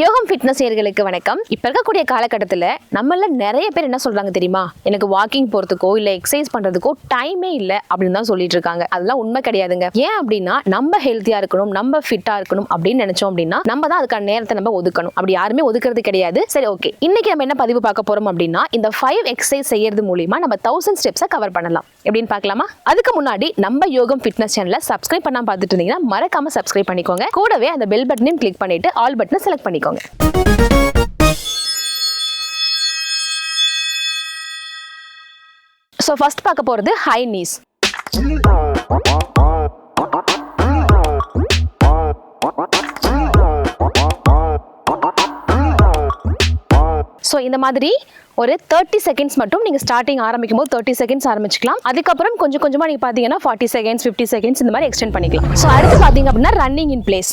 யோகம் ஃபிட்னஸ் நேர்களுக்கு வணக்கம். இப்போ இருக்கக்கூடிய காலகட்டத்தில் நம்மள நிறைய பேர் என்ன சொல்றாங்க தெரியுமா? எனக்கு வாக்கிங் போறதுக்கோ இல்லை எக்ஸசைஸ் பண்றதுக்கோ டைமே இல்லை அப்படின்னு தான் சொல்லிட்டு இருக்காங்க. அதெல்லாம் உண்மை கிடையாதுங்க. ஏன் அப்படின்னா நம்ம ஹெல்த்தியா இருக்கணும் நம்ம ஃபிட்டா இருக்கணும் அப்படின்னு நினைச்சோம் அப்படின்னா நம்ம தான் அதுக்கான நேரத்தை நம்ம ஒதுக்கணும். அப்படி யாருமே ஒதுக்குறது கிடையாது. சரி ஓகே இன்னைக்கு நம்ம என்ன பதிவு பார்க்க போறோம் அப்படின்னா இந்த ஃபைவ் எக்ஸசைஸ் செய்யறது மூலியமா நம்ம தௌசண்ட் ஸ்டெப்ஸை கவர் பண்ணலாம். எப்படின்னு பார்க்கலாமா? அதுக்கு முன்னாடி நம்ம யோகம் ஃபிட்னஸ் சேனலை சப்ஸ்கிரைப் பண்ணாம பார்த்துட்டு இருந்தீங்கன்னா மறக்காம சப்ஸ்கிரைப் பண்ணிக்கோங்க. கூடவே அந்த பெல் பட்டனையும் கிளிக் பண்ணிட்டு ஆல் பட்டனை செலக்ட் பண்ணிக்கோங்க ஸோ ஃபர்ஸ்ட் பார்க்க போகிறது ஹை நீஸ் ஸோ இந்த மாதிரி ஒரு தேர்ட்டி செகண்ட்ஸ் மட்டும் நீங்கள் ஸ்டார்டிங் ஆரம்பிக்கும் போது தேர்ட்டி செகண்ட்ஸ் ஆரம்பிச்சிக்கலாம். அதுக்கப்புறம் கொஞ்சம் கொஞ்சமாக நீங்கள் பார்த்தீங்கன்னா ஃபார்ட்டி செகண்ட்ஸ் ஃபிஃப்டி செகண்ட்ஸ் இந்த மாதிரி எக்ஸ்டெண்ட் பண்ணிக்கலாம். ஸோ அடுத்து பார்த்தீங்க அப்படின்னா ரன்னிங் இன் பிளேஸ்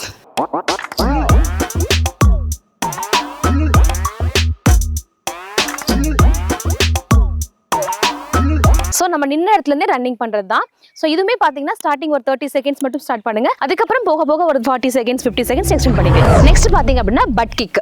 ஸோ நம்ம நின்ன இடத்துலேருந்தே ரன்னிங் பண்ணுறது தான் ஸோ இதுவுமே பார்த்தீங்கன்னா ஸ்டார்டிங் ஒரு தேர்ட்டி செகண்ட்ஸ் மட்டும் ஸ்டார்ட் பண்ணுங்க. அதுக்கப்புறம் போக போக ஒரு forty seconds fifty seconds extend பண்ணிக்கலாம். நெக்ஸ்ட் பார்த்தீங்க அப்படின்னா பட் கிக்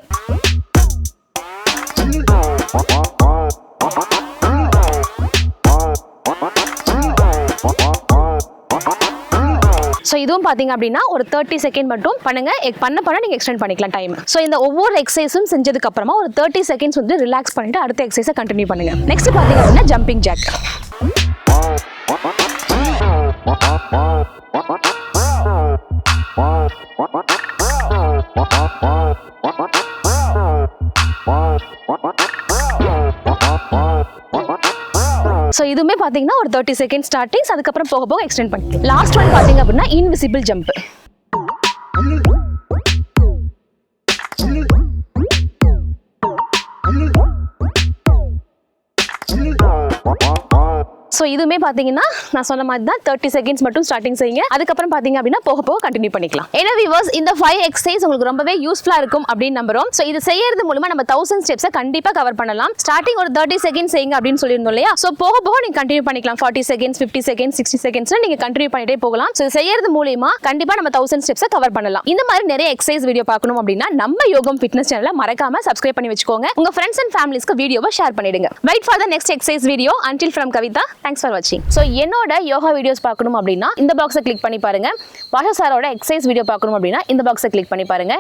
ஸோ இதுவும் பார்த்தீங்க அப்படின்னா ஒரு தேர்ட்டி செகண்ட் மட்டும் பண்ணுங்க. எக்- பண்ண பண்ண நீங்கள் எக்ஸ்டெண்ட் பண்ணிக்கலாம் டைம் ஸோ இந்த ஒவ்வொரு எக்ஸசைஸும் செஞ்சதுக்கு அப்புறமா ஒரு தேர்ட்டி செகண்ட்ஸ் வந்து ரிலாக்ஸ் பண்ணிட்டு அடுத்த எக்ஸசைஸை கண்டினியூ பண்ணுங்க. நெக்ஸ்ட் பார்த்தீங்க அப்படின்னா ஜம்பிங் ஜாக் ஸோ இதுவுமே பார்த்தீங்கன்னா ஒரு தேர்ட்டி செகண்ட் ஸ்டார்டிங்ஸ் அதுக்கப்புறம் போக போக எக்ஸ்டெண்ட் பண்ணி லாஸ்ட் ஒன் பார்த்தீங்க அப்படின்னா இன்விசிபிள் ஜம்ப் ஸோ இதுவுமே பார்த்தீங்கன்னா நான் சொன்ன மாதிரி தான் தேர்ட்டி செகண்ட்ஸ் மட்டும் ஸ்டார்டிங் செய்யுங்க. அதுக்கப்புறம் பார்த்தீங்க அப்படின்னா போக போக கண்டினியூ பண்ணிக்கலாம். ஏன்னா விவர்ஸ் இந்த ஃபைவ் எக்ஸசைஸ் உங்களுக்கு ரொம்பவே யூஸ்ஃபுல்லாக இருக்கும் அப்படின்னு நம்புறோம். ஸோ இது செய்யறது மூலமா நம்ம தௌசண்ட் ஸ்டெப்ஸை கண்டிப்பாக கவர் பண்ணலாம். ஸ்டார்டிங் ஒரு தேர்ட்டி செகண்ட்ஸ் செய்யுங்க அப்படின்னு சொல்லியிருந்தோம் இல்லையா? ஸோ போக போக நீங்கள் கண்டினியூ பண்ணிக்கலாம். Forty seconds fifty seconds sixty seconds நீங்கள் கண்டினியூ பண்ணிட்டே போகலாம். ஸோ செய்யறது மூலியமா கண்டிப்பாக நம்ம தௌசண்ட் ஸ்டெப்ஸை கவர் பண்ணலாம். இந்த மாதிரி நிறைய எக்ஸசைஸ் வீடியோ பார்க்கணும் அப்படின்னா நம்ம யோகம் ஃபிட்னஸ் சேனலை மறக்காம சப்ஸ்கிரைப் பண்ணி வச்சுக்கோங்க. உங்க ஃப்ரெண்ட்ஸ் அண்ட் ஃபேமிலிஸ்க்கு வீடியோவை ஷேர் பண்ணிடுங்க. Wait for the next exercise video until from Kavitha. Thanks for வாட்சிங் ஸோ என்னோட யோகா வீடியோஸ் பார்க்கணும் அப்படின்னா இந்த பாக்ஸை கிளிக் பண்ணி பாருங்க. பாஷா சாரோட எக்ஸசைஸ் வீடியோ பார்க்கணும் அப்படின்னா இந்த பாக்ஸை கிளிக் பண்ணி பாருங்க.